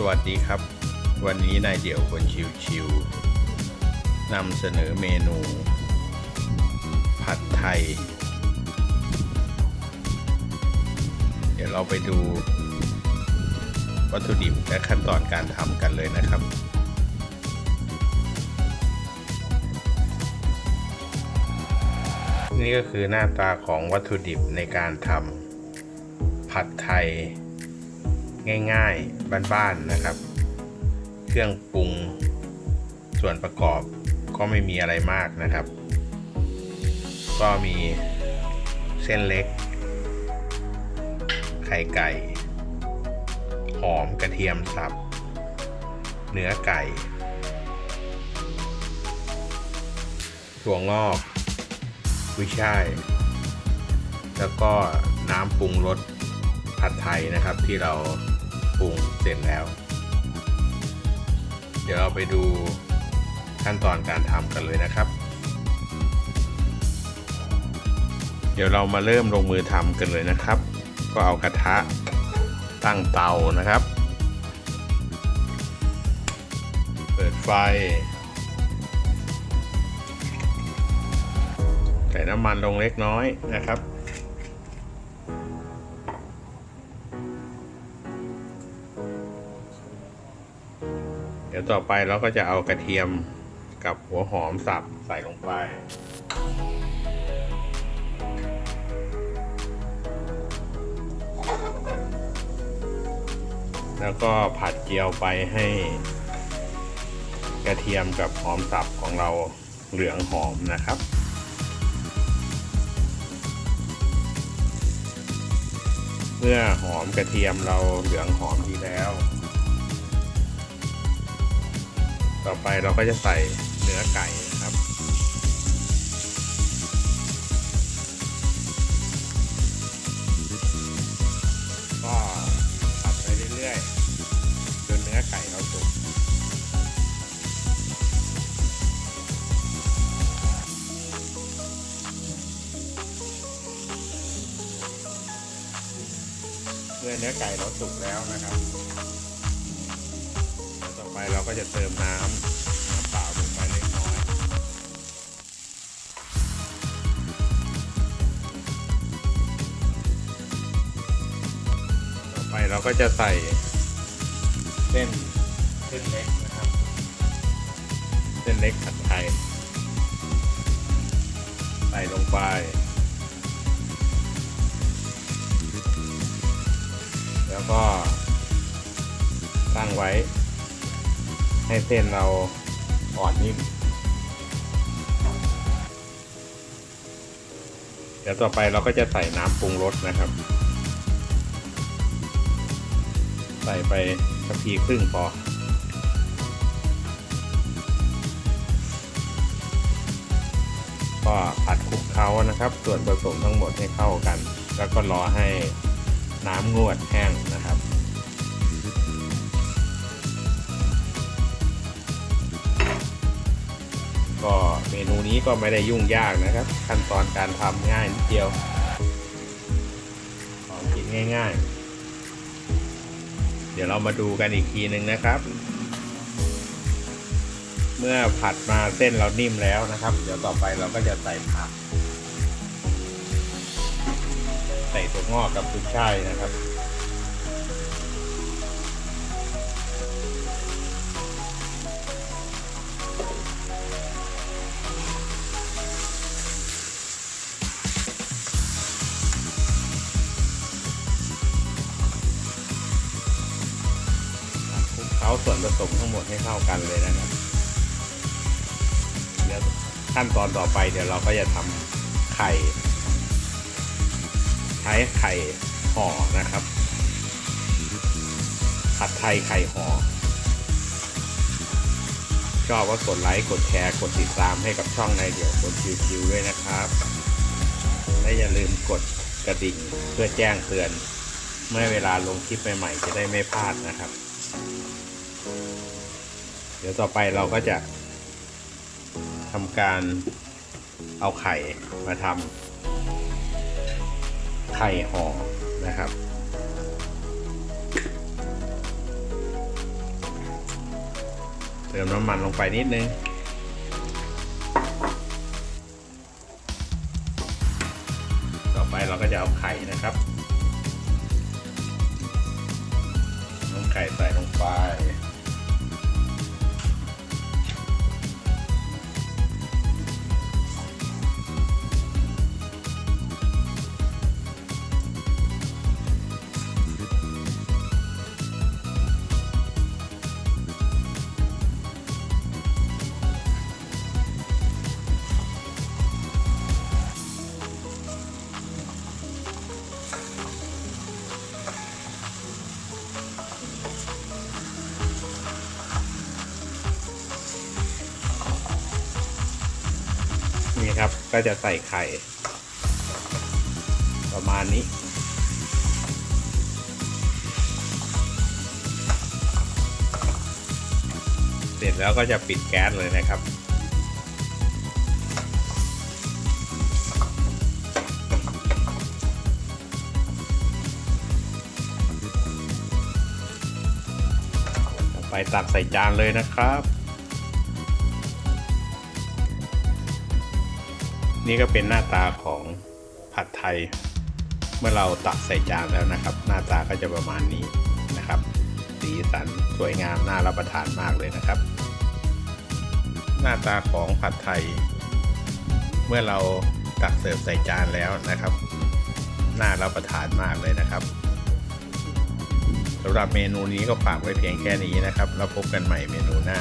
สวัสดีครับ วันนี้นายเดี่ยวคนชิวๆนำเสนอเมนู ผัดไทย เดี๋ยวเราไปดู วัตถุดิบและขั้นตอนการทำกันเลยนะครับ นี่ก็คือหน้าตาของวัตถุดิบในการทำผัดไทย ง่ายๆ บ้านๆนะครับ เครื่องปรุงส่วนประกอบก็ไม่มีอะไรมากนะครับ ก็มีเส้นเล็ก ไข่ไก่ หอมกระเทียมสับ เนื้อไก่ ถั่วงอกกุ้ยช่าย แล้วก็น้ำปรุงรสผัดไทยนะครับที่เรา ปรุงเสร็จแล้ว เดี๋ยวเราไปดูขั้นตอนการทำกันเลยนะครับ เดี๋ยวเรามาเริ่มลงมือทำกันเลยนะครับ ก็เอากระทะตั้งเตานะครับ เปิดไฟ ใส่น้ำมันลงเล็กน้อยนะครับ ดี๋ยวต่อไปเราก็จะเอากระเทียมกับหัวหอมสับใส่ลงไป แล้วก็ผัดเจียวไปให้ กระเทียมกับหอมสับของเราเหลืองหอมนะครับเมื่อหอมกระเทียมเราเหลืองหอมดีแล้ว ต่อไปเราก็จะใส่เนื้อไก่นะครับ ก็ผัดไปเรื่อยๆจนเนื้อไก่เราสุกเมื่อเนื้อไก่เราสุกแล้วนะครับ ก็จะเติมน้ำน้ำเปล่าลงไปเล็กน้อย ต่อไปเราก็จะใส่เส้นเส้นเล็กนะครับ เส้นเล็กผัดไทย ใส่ลงไป แล้วก็ตั้งไว้ ให้เส้นเราอ่อนนิ่มเดี๋ยวต่อไปเราก็จะใส่น้ำปรุงรสนะครับ ใส่ไปสักะพีครึ่งพอก็ผัดคลุกเคล้านะครับ ส่วนผสมทั้งหมดให้เข้ากัน แล้วก็รอให้น้ำงวดแห้งนะครับ ก็เมนูนี้ก็ไม่ได้ยุ่งยากนะครับ ขั้นตอนการทำง่ายนิดเดียวของกินง่าย ๆ เดี๋ยวเรามาดูกันอีกทีหนึ่งนะครับ เมื่อผัดมาเส้นเรานิ่มแล้วนะครับ เดี๋ยวต่อไปเราก็จะใส่ผัก ใส่ถั่วงอกกับกุ้ยช่ายนะครับ เคล้าส่วนผสมทั้งหมดให้เข้ากันเลยนะครับเดี๋ยวขั้นตอนต่อไปเดี๋ยวเราก็จะทำไข่ ใช้ไข่ห่อนะครับผัดไทยไข่ห่อชอบก็กดไลค์ กดแชร์ กดติดตามให้กับช่องในเดี๋ยวคนชิวๆด้วยนะครับ และอย่าลืมกดกระดิ่งเพื่อแจ้งเตือน เมื่อเวลาลงคลิปใหม่ๆจะได้ไม่พลาดนะครับ ดี๋ยวต่อไปเราก็จะทำการเอาไข่มาทำไข่ห่อนะครับเติมน้ำมันลงไปนิดนึงต่อไปเราก็จะเอาไข่นะครับน้ำไข่ใส่ลงไป นี่ครับ ก็จะใส่ไข่ ประมาณนี้ เสร็จแล้วก็จะปิดแก๊สเลยนะครับไปตักใส่จานเลยนะครับ นี่ก็เป็นหน้าตาของผัดไทย เมื่อเราตักใส่จานแล้วนะครับ หน้าตาก็จะประมาณนี้นะครับ สีสันสวยงามน่ารับประทานมากเลยนะครับ หน้าตาของผัดไทย เมื่อเราตักเสิร์ฟใส่จานแล้วนะครับ น่ารับประทานมากเลยนะครับสำหรับเมนูนี้ก็ฝากไว้เพียงแค่นี้นะครับ แล้วพบกันใหม่เมนูหน้า